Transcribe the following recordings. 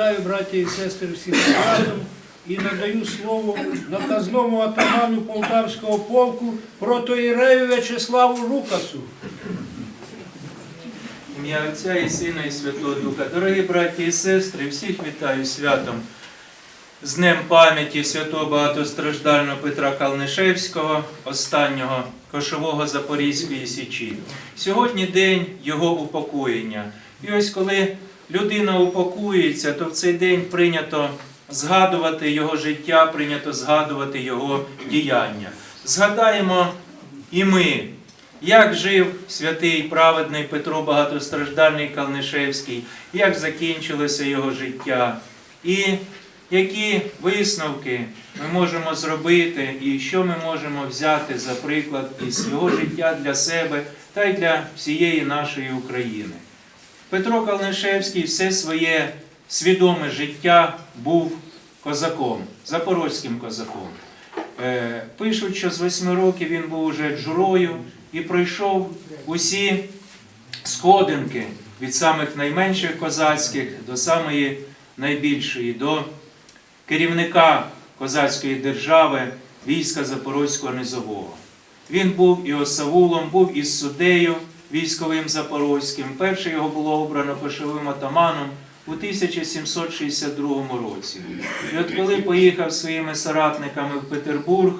вітаю, браті і сестри, всіх разом і надаю слово наказному атаману Полтавського полку протоірею В'ячеславу Лукасу. Ім'я Отця і Сина і Святого Духа. Дорогі браті і сестри, всіх вітаю святом з Днем пам'яті святого багатостраждального Петра Калнишевського, останнього кошового Запорізької Січі. Сьогодні день його упокоєння. І ось коли людина упокоюється, то в цей день прийнято згадувати його життя, прийнято згадувати його діяння. Згадаємо і ми, як жив святий праведний Петро Багатостраждальний Калнишевський, як закінчилося його життя, і які висновки ми можемо зробити, і що ми можемо взяти за приклад із його життя для себе та й для всієї нашої України. Петро Калнишевський все своє свідоме життя був козаком, запорозьким козаком. Е, Пишуть, що з восьми років він був уже джурою і пройшов усі сходинки від самих найменших козацьких до самої найбільшої, до керівника козацької держави війська Запорозького Низового. Він був і осавулом, був і суддею військовим запорозьким. Перше його було обрано кошовим атаманом у 1762 році. І от коли поїхав своїми соратниками в Петербург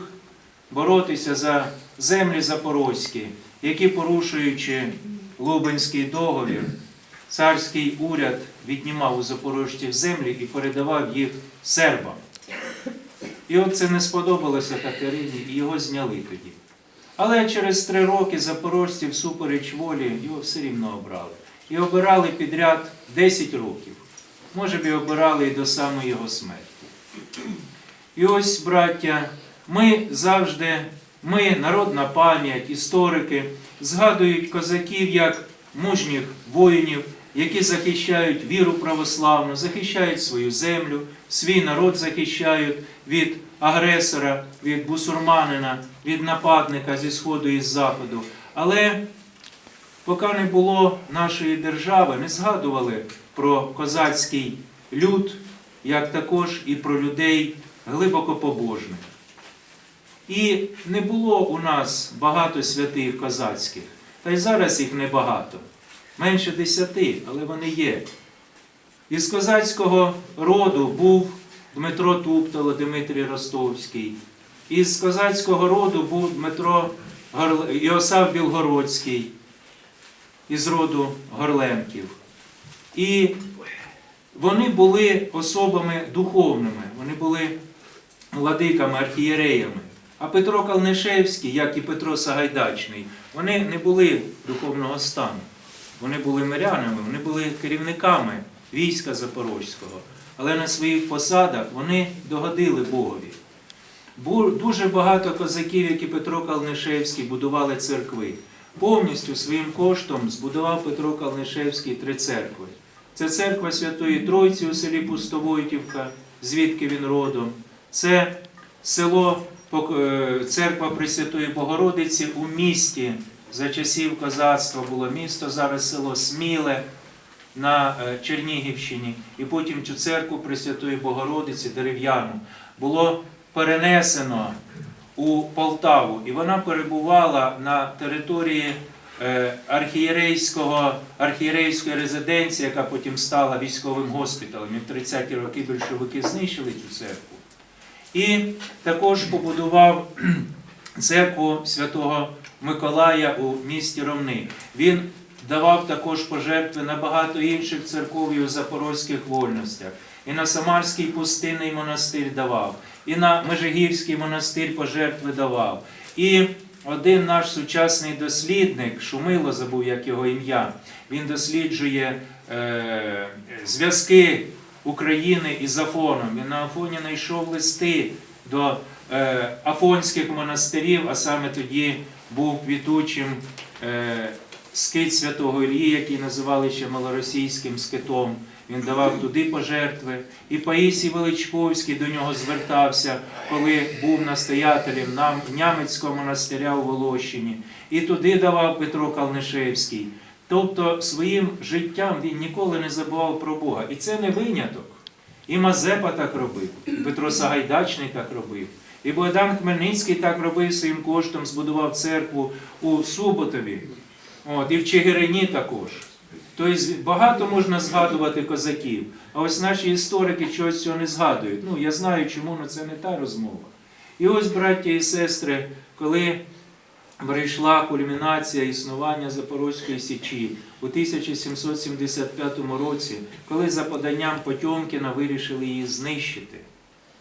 боротися за землі запорозькі, які, порушуючи Лубенський договір, царський уряд віднімав у запорожців землі і передавав їх сербам. І от це не сподобалося Катерині, і його зняли тоді. Але через три роки запорожці всупереч волі його все рівно обрали. І обирали підряд 10 років. Може б і обирали і до самої його смерті. І ось, браття, ми завжди, ми, народна пам'ять, історики, згадують козаків як мужніх воїнів, які захищають віру православну, захищають свою землю, свій народ захищають від агресора, від бусурманина, від нападника зі сходу і з заходу. Але поки не було нашої держави, не згадували про козацький люд, як також і про людей глибоко побожних. І не було у нас багато святих козацьких, та й зараз їх небагато. Менше десяти, але вони є. Із козацького роду був Дмитро Туптало, Дмитрій Ростовський. Із козацького роду був Дмитро Горл... Іосав Білгородський із роду Горлемків. І вони були особами духовними, вони були владиками, архієреями. А Петро Калнишевський, як і Петро Сагайдачний, вони не були духовного стану. Вони були мирянами, вони були керівниками війська Запорозького. Але на своїх посадах вони догодили Богові. Дуже багато козаків, як і Петро Калнишевський, будували церкви. Повністю своїм коштом збудував Петро Калнишевський три церкви. Це церква Святої Тройці у селі Пустовойтівка, звідки він родом. Це село е, Церква Пресвятої Богородиці у місті. За часів козацтва було місто, зараз село Сміле на е, Чернігівщині. І потім цю церкву Пресвятої Богородиці дерев'яну було перенесено у Полтаву. І вона перебувала на території е, архієрейського, архієрейської резиденції, яка потім стала військовим госпіталем. І в 30-ті роки більшовики знищили цю церкву. І також побудував церкву святого Миколая у місті Ромни. Він давав також пожертви на багато інших церков і у запорозьких вольностях. І на Самарський пустинний монастир давав, і на Межигірський монастир пожертви давав. І один наш сучасний дослідник, Шумило забув як його ім'я, він досліджує е, зв'язки України із Афоном. Він на Афоні знайшов листи до е, афонських монастирів, а саме тоді був квітучим е, скит святого Ілії, який називали ще малоросійським скитом. Він давав туди пожертви. І Паїсій Величковський до нього звертався, коли був настоятелем нам Нямецького монастиря у Волощині. І туди давав Петро Калнишевський. Тобто своїм життям він ніколи не забував про Бога. І це не виняток. І Мазепа так робив, Петро Сагайдачний так робив. І Богдан Хмельницький так робив своїм коштом, збудував церкву у Суботові. От, і в Чигирині також. Тобто багато можна згадувати козаків, а ось наші історики чогось цього не згадують. Ну, я знаю, чому, але це не та розмова. І ось, браття і сестри, коли прийшла кульмінація існування Запорозької Січі у 1775 році, коли за поданням Потьомкіна вирішили її знищити,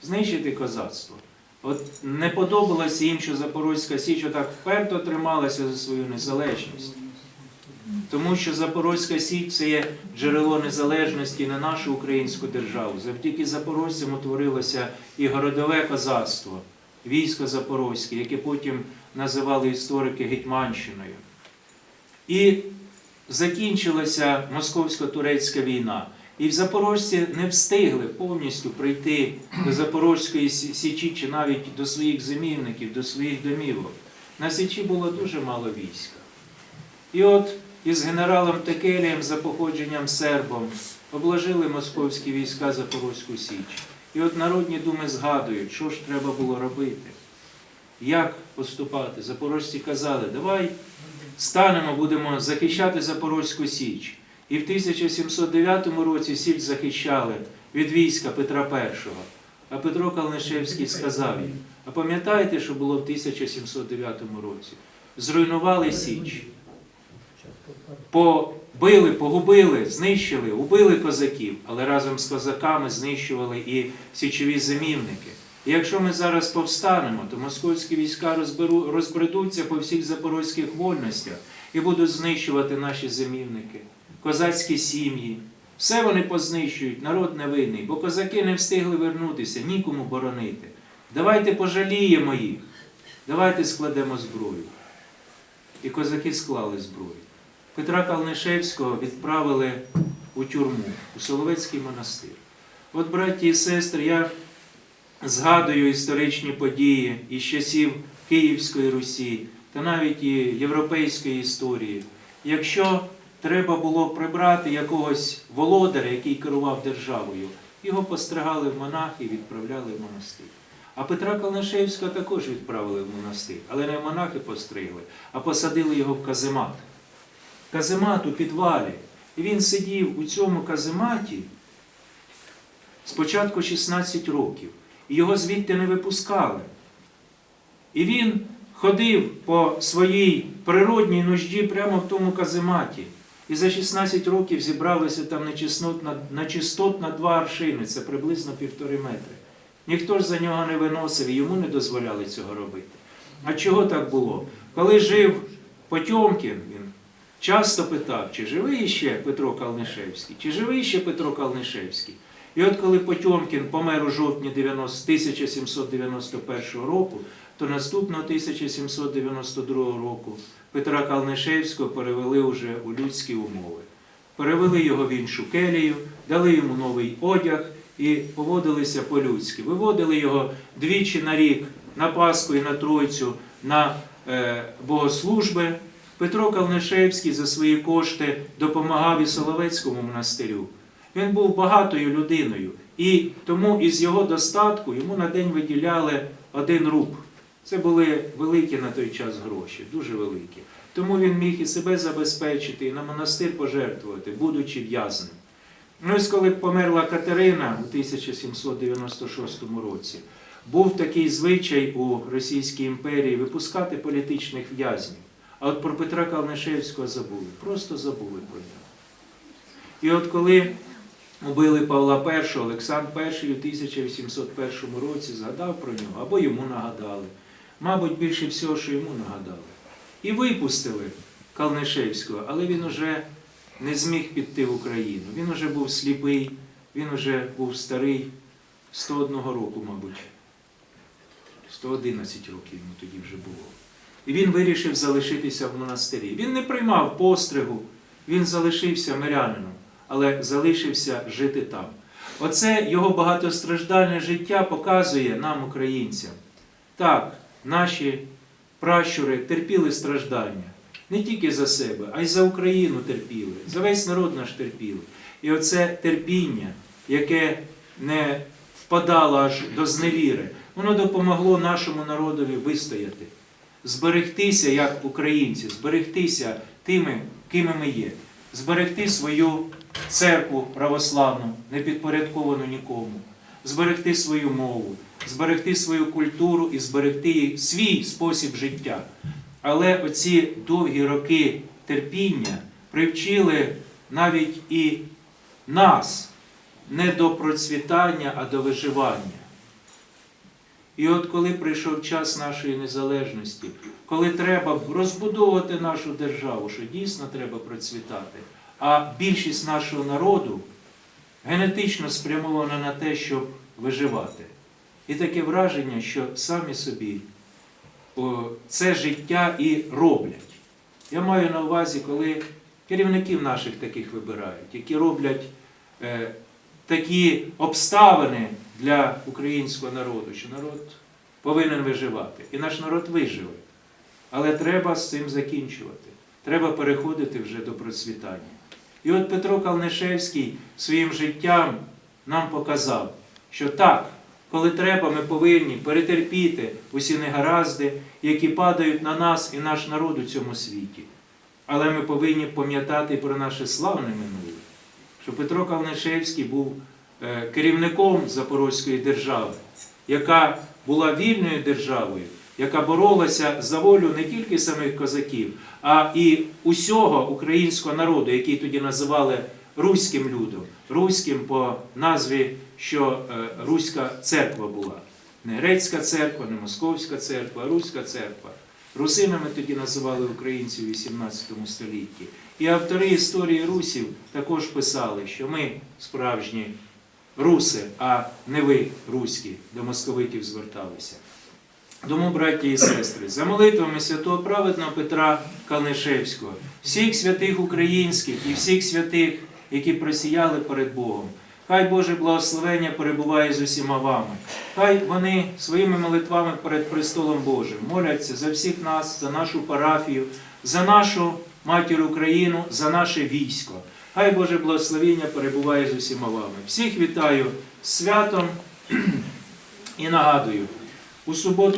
знищити козацтво. От не подобалося їм, що Запорозька Січ так вперто трималася за свою незалежність. Тому що Запорозька Січ це є джерело незалежності на нашу українську державу. Завдяки запорожцям утворилося і городове козацтво, військо Запорозьке, яке потім називали історики Гетьманщиною. І закінчилася московсько-турецька війна. І в Запорожці не встигли повністю прийти до Запорозької Січі чи навіть до своїх зимівників, до своїх домівок. На Січі було дуже мало війська. І от із генералом Текелієм за походженням сербом обложили московські війська Запорозьку Січ. І от народні думи згадують, що ж треба було робити, як поступати. Запорожці казали, давай станемо, будемо захищати Запорозьку Січ. І в 1709 році Січ захищали від війська Петра І. А Петро Калнишевський сказав їм, а пам'ятаєте, що було в 1709 році? Зруйнували Січ побили, погубили, знищили, убили козаків, але разом з козаками знищували і січові зимівники. І якщо ми зараз повстанемо, то московські війська розберу, розбредуться по всіх запорозьких вольностях і будуть знищувати наші зимівники, козацькі сім'ї. Все вони познищують, народ невинний, бо козаки не встигли вернутися, нікому боронити. Давайте пожаліємо їх, давайте складемо зброю. І козаки склали зброю. Петра Калнишевського відправили у тюрму, у Соловецький монастир. От, браті і сестри, я згадую історичні події із часів Київської Русі та навіть і європейської історії. Якщо треба було прибрати якогось володаря, який керував державою, його постригали в монахи і відправляли в монастир. А Петра Калнишевського також відправили в монастир, але не в монахи постригли, а посадили його в каземат каземат у підвалі. І він сидів у цьому казематі спочатку 16 років. І його звідти не випускали. І він ходив по своїй природній нужді прямо в тому казематі. І за 16 років зібралося там на, чистот на два аршини, це приблизно півтори метри. Ніхто ж за нього не виносив і йому не дозволяли цього робити. А чого так було? Коли жив Потьомкін, часто питав, чи живий ще Петро Калнишевський, чи живий ще Петро Калнишевський. І от коли Потьомкін помер у жовтні 90 1791 року, то наступного 1792 року Петра Калнишевського перевели вже у людські умови. Перевели його в іншу келію, дали йому новий одяг і поводилися по-людськи. Виводили його двічі на рік на Пасху і на Тройцю на е, богослужби. Петро Калнишевський за свої кошти допомагав і Соловецькому монастирю. Він був багатою людиною, і тому із його достатку йому на день виділяли один руб. Це були великі на той час гроші, дуже великі. Тому він міг і себе забезпечити, і на монастир пожертвувати, будучи в'язним. Ну, ось коли померла Катерина у 1796 році, був такий звичай у Російській імперії випускати політичних в'язнів. А от про Петра Калнишевського забули, просто забули про нього. І от коли убили Павла І, Олександр І у 1801 році згадав про нього, або йому нагадали. Мабуть, більше всього, що йому нагадали. І випустили Калнишевського, але він уже не зміг піти в Україну. Він уже був сліпий, він уже був старий 101 року, мабуть. 111 років йому тоді вже було. І він вирішив залишитися в монастирі. Він не приймав постригу, він залишився мирянином, але залишився жити там. Оце його багатостраждальне життя показує нам, українцям. Так, наші пращури терпіли страждання. Не тільки за себе, а й за Україну терпіли, за весь народ наш терпіли. І оце терпіння, яке не впадало аж до зневіри. Воно допомогло нашому народові вистояти, зберегтися як українці, зберегтися тими, ким ми є, зберегти свою церкву православну, не підпорядковану нікому, зберегти свою мову, зберегти свою культуру і зберегти свій спосіб життя. Але оці довгі роки терпіння привчили навіть і нас не до процвітання, а до виживання. І от коли прийшов час нашої незалежності, коли треба розбудовувати нашу державу, що дійсно треба процвітати, а більшість нашого народу генетично спрямована на те, щоб виживати. І таке враження, що самі собі це життя і роблять. Я маю на увазі, коли керівників наших таких вибирають, які роблять е, такі обставини для українського народу, що народ повинен виживати. І наш народ виживе. Але треба з цим закінчувати. Треба переходити вже до процвітання. І от Петро Калнишевський своїм життям нам показав, що так, коли треба, ми повинні перетерпіти усі негаразди, які падають на нас і наш народ у цьому світі. Але ми повинні пам'ятати про наше славне минуле, що Петро Калнишевський був керівником Запорозької держави, яка була вільною державою, яка боролася за волю не тільки самих козаків, а і усього українського народу, який тоді називали руським людом, руським по назві, що е, Руська церква була. Не грецька церква, не московська церква, а Руська церква. Русинами тоді називали українців у 18 столітті. І автори історії русів також писали, що ми справжні руси, а не ви руські, до московитів зверталися. Тому, браті і сестри, за молитвами святого праведного Петра Калнишевського, всіх святих українських і всіх святих, які просіяли перед Богом, хай Боже благословення перебуває з усіма вами. Хай вони своїми молитвами перед престолом Божим моляться за всіх нас, за нашу парафію, за нашу матір Україну, за наше військо. Хай Боже благословіння перебуває з усіма вами. Всіх вітаю святом і нагадую, у суботу.